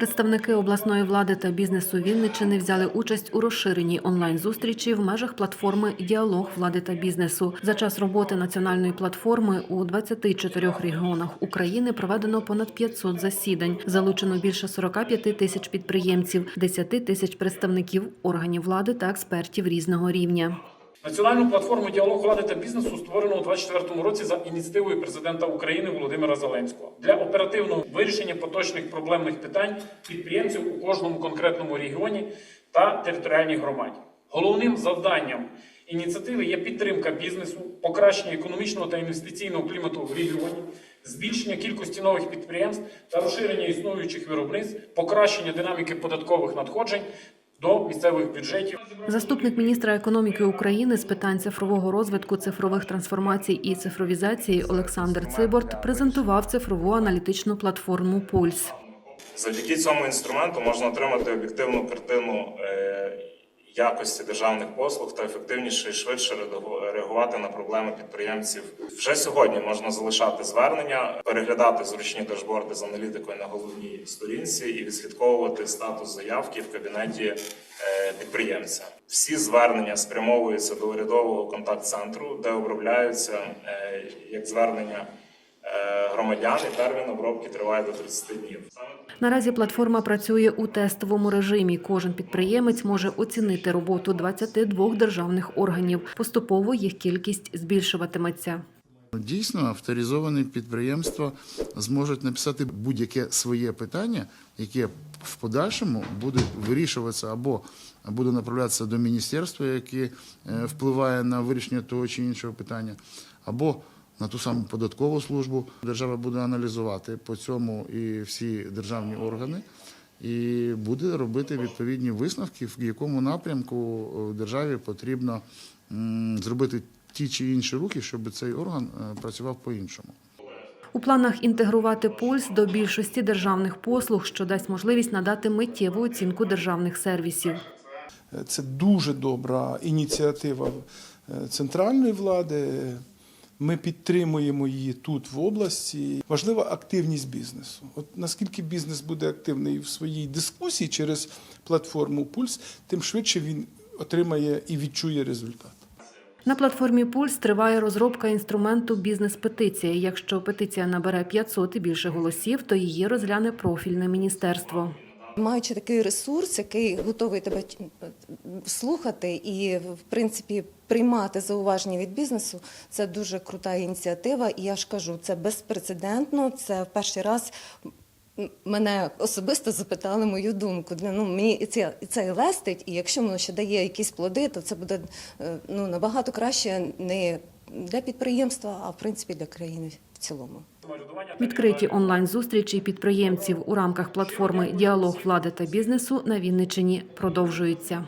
Представники обласної влади та бізнесу Вінниччини взяли участь у розширеній онлайн-зустрічі в межах платформи Діалог влади та бізнесу. За час роботи національної платформи у 24 регіонах України проведено понад 500 засідань. Залучено більше 45 тисяч підприємців, 10 тисяч представників органів влади та експертів різного рівня. Національну платформу діалог влади та бізнесу створено у 2024 році за ініціативою президента України Володимира Зеленського для оперативного вирішення поточних проблемних питань підприємців у кожному конкретному регіоні та територіальній громаді. Головним завданням ініціативи є підтримка бізнесу, покращення економічного та інвестиційного клімату в регіоні, збільшення кількості нових підприємств та розширення існуючих виробництв, покращення динаміки податкових надходжень до місцевих бюджетів. Заступник міністра економіки України з питань цифрового розвитку, цифрових трансформацій і цифровізації Олександр Циборт презентував цифрову аналітичну платформу Пульс. Завдяки цьому інструменту можна отримати об'єктивну картину е, якості державних послуг та ефективніше і швидше реагувати на проблеми підприємців. Вже сьогодні можна залишати звернення, переглядати зручні дашборди з аналітикою на головній сторінці і відслідковувати статус заявки в кабінеті е, підприємця. Всі звернення спрямовуються до урядового контакт-центру, де обробляються е, як звернення громадян, і термін обробки триває до 30 днів. Наразі платформа працює у тестовому режимі. Кожен підприємець може оцінити роботу 22 державних органів. Поступово їх кількість збільшуватиметься. Дійсно, авторизовані підприємства зможуть написати будь-яке своє питання, яке в подальшому буде вирішуватися або буде направлятися до міністерства, яке е, впливає на вирішення того чи іншого питання, або на ту саму податкову службу. Держава буде аналізувати по цьому і всі державні органи. І буде робити відповідні висновки, в якому напрямку е, державі потрібно зробити ті чи інші рухи, щоб цей орган е, працював по-іншому. У планах інтегрувати пульс до більшості державних послуг, що дасть можливість надати миттєву оцінку державних сервісів. Це дуже добра ініціатива е, центральної влади. Ми підтримуємо її тут, в області. Важлива активність бізнесу. От наскільки бізнес буде активний в своїй дискусії через платформу Пульс, тим швидше він отримає і відчує результат. На платформі Пульс триває розробка інструменту бізнес-петиція. Якщо петиція набере 500 і більше голосів, то її розгляне профільне міністерство. Маючи такий ресурс, який готовий тебе слухати і, в принципі, приймати зауваження від бізнесу, це дуже крута ініціатива. І я ж кажу, це безпрецедентно. Це в перший раз мене особисто запитали мою думку. Ну, мені це, це лестить, і якщо воно ще дає якісь плоди, то це буде е, ну, набагато краще не для підприємства, а в принципі для країни в цілому. Відкриті онлайн-зустрічі підприємців у рамках платформи Діалог влади та бізнесу на Вінниччині продовжуються.